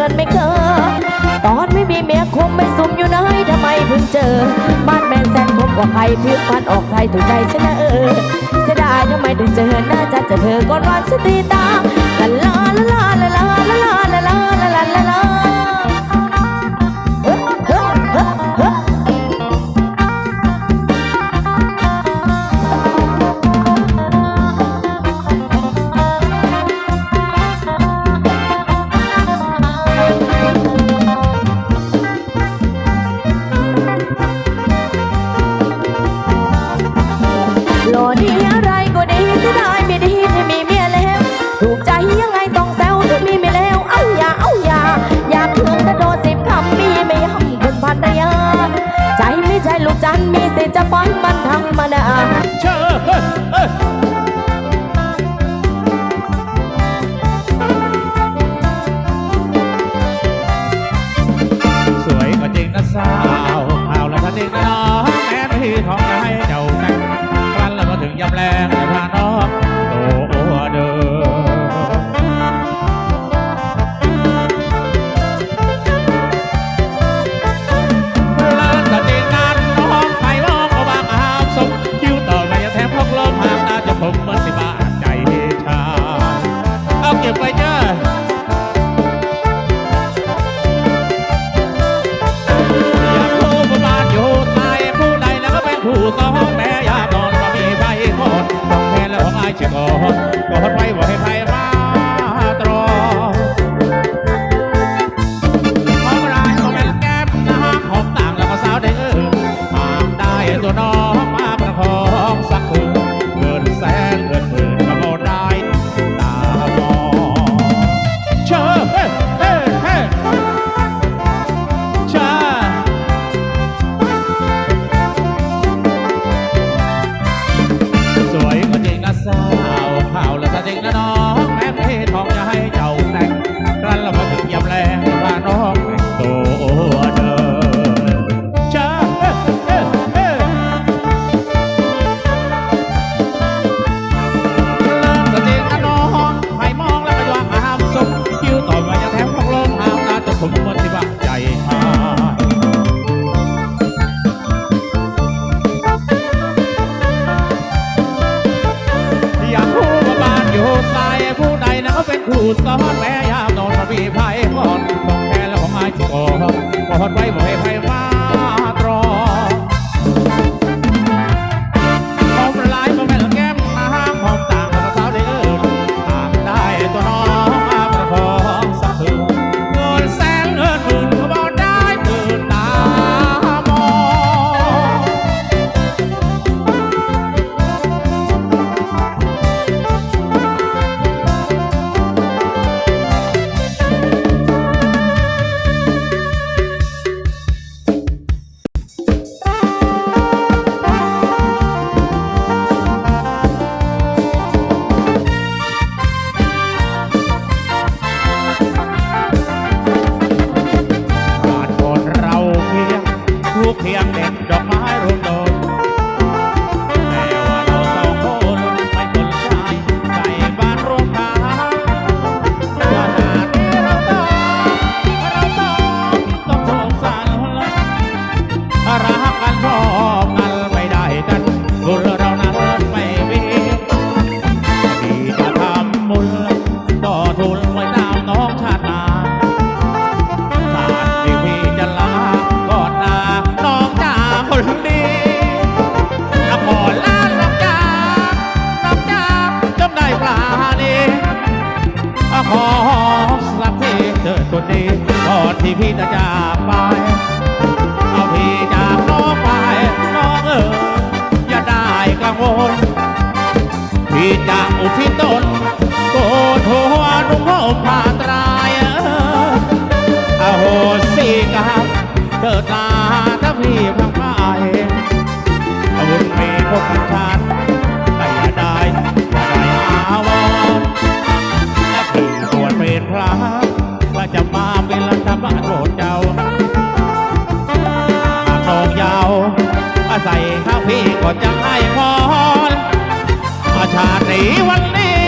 งินไม่เคยตอนไม่มีเมียคงไม่ซุ่มอยู่ไหนทำไมเพิ่งเจอ บ้านแมนแซนคบว่าใครพื้นพันออกใครถูกใจฉันเออจะได้ทำไมถึงเจอหน่าจัดจะเธอก่อนวันสตีตาลาลาลาลาลาลาลาลาลาลา upon ขอพรไว้ขอให้ไว้ ปลาดีขอสักทีเธอตัวดีก่อนที่พี่จะจากไป เอาพี่จากน้องไปน้องเอ๋ยอย่าได้กังวล พี่จะอุทิศตนโกนหัวนุ่งห่มผ้าตรายอโหสิกรรมเธอตาถ้าพี่พังไปบุญมีพวกชาติ ก็จะให้พรอาชาตรีวันนี้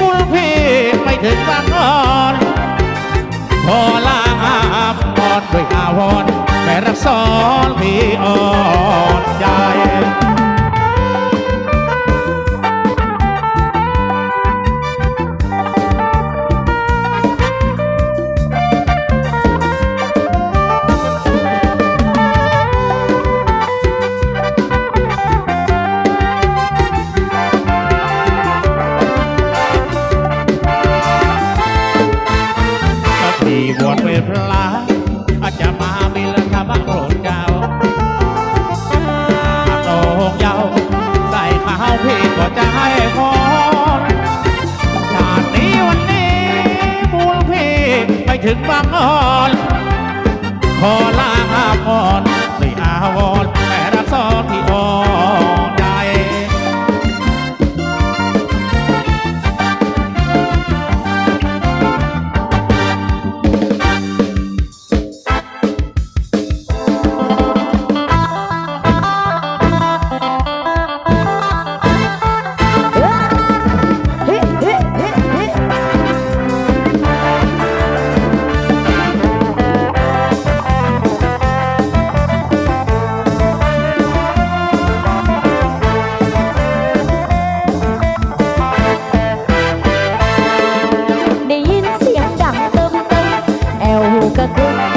คุณพี่ไม่ถึงบางอ่อนพอลาบอด้วยอาวรแม่รักสอนพี่อ่อนใจึงบางอ่อน ขอลา Chicago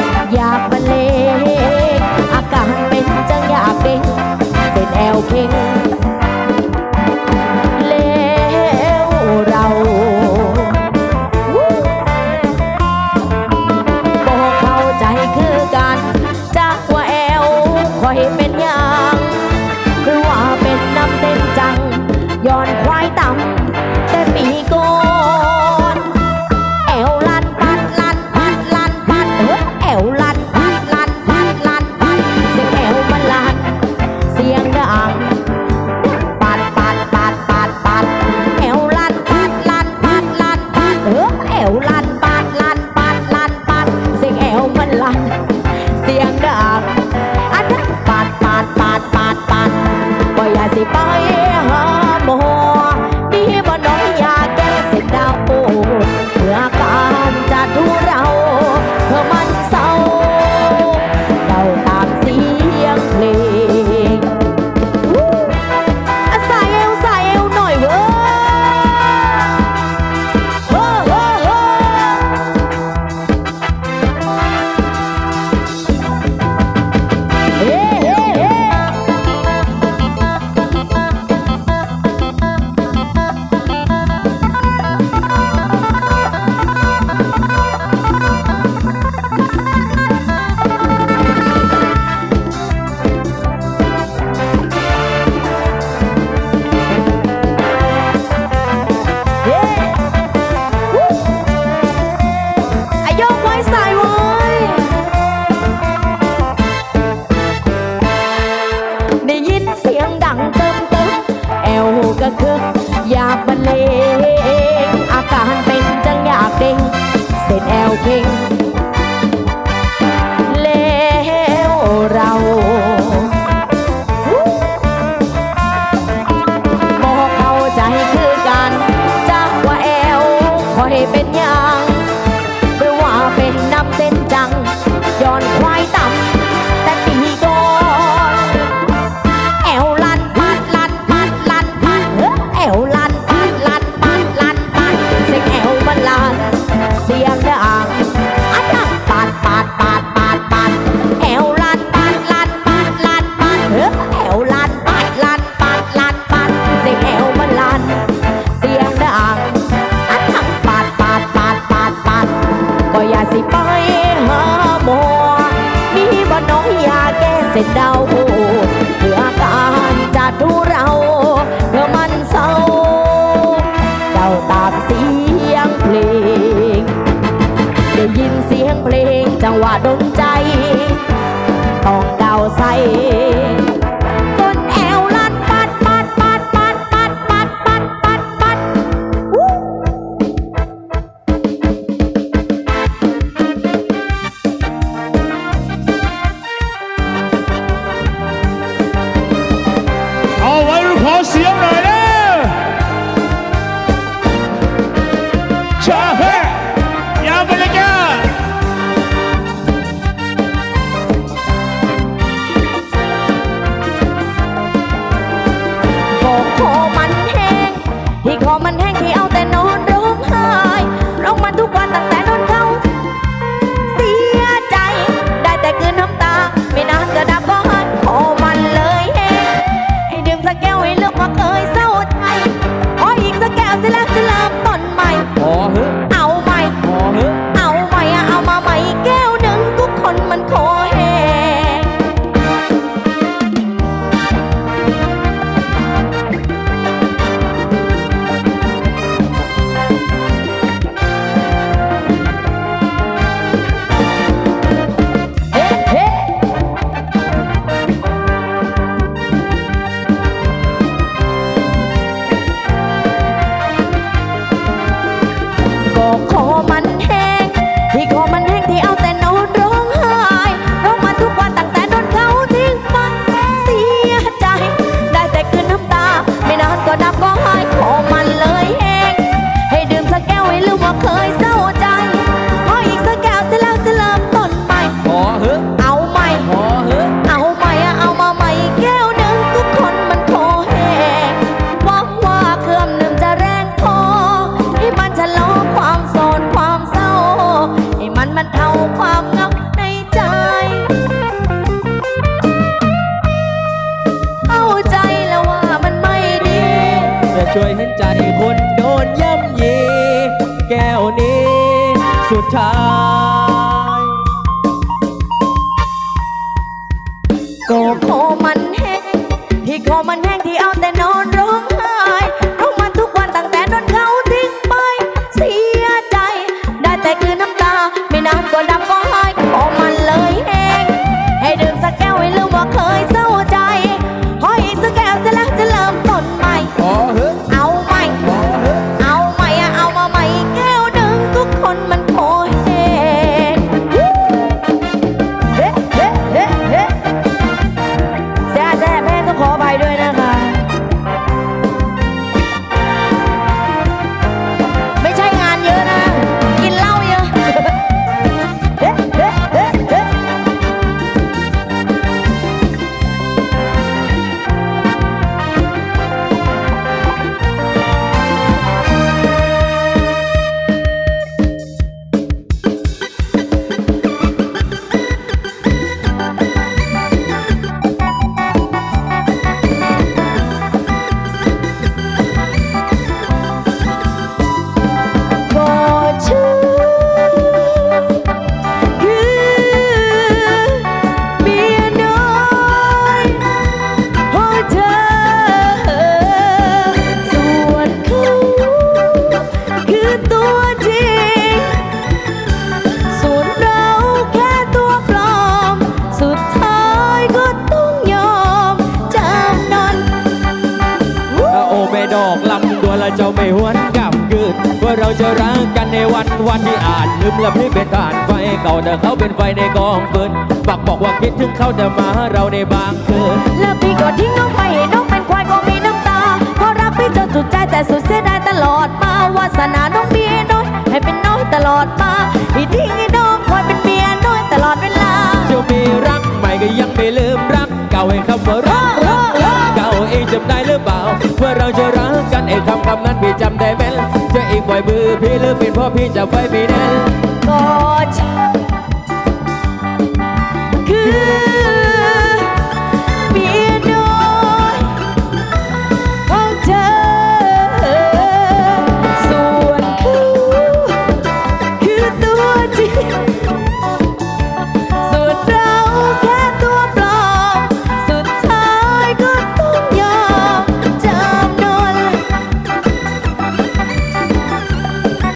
dao ô ก็คืออยากบรรเลงอาการเป็นจังอยากเด้งเสร็จแอวเพ่ง เสร็จดาวโบ ช่วยเห็นใจคนโดนย่ำยี แก้วนี้สุดท้าย โกโคมันแห้งที่คอมันแห้งที่เอาแต่นอนร้อง วันวันที่อาจลืมละพี่เป็นทานไฟเก่าแต่เขาเป็นไฟในกองฟืนบักบอกว่าคิดถึงเขาแต่มาหาเราในบางคืนแล้วพี่ก็ทิ้งน้องไปให้น้องเป็นควายก็มีน้ำตาเพราะรักพี่จนจุดใจแต่สุดเสียดายตลอดมาวาสนาน้องเมียน้อยให้เป็นน้อยตลอดมาที่ทิ้งให้น้องคอยเป็นเมียน้อยตลอดเวลาเจ้ามีรักใหม่ก็ยังไม่ลืมรัก เก่าให้คำว่ารักรักรัก เองจำได้หรือเปล่าว่าเราจะรักกันไอ้คำคำนั้นพี่จำได้แม่นจะอีกปล่อยมือพี่หรือเป็นเพราะพี่จะไว้ไม่แน่น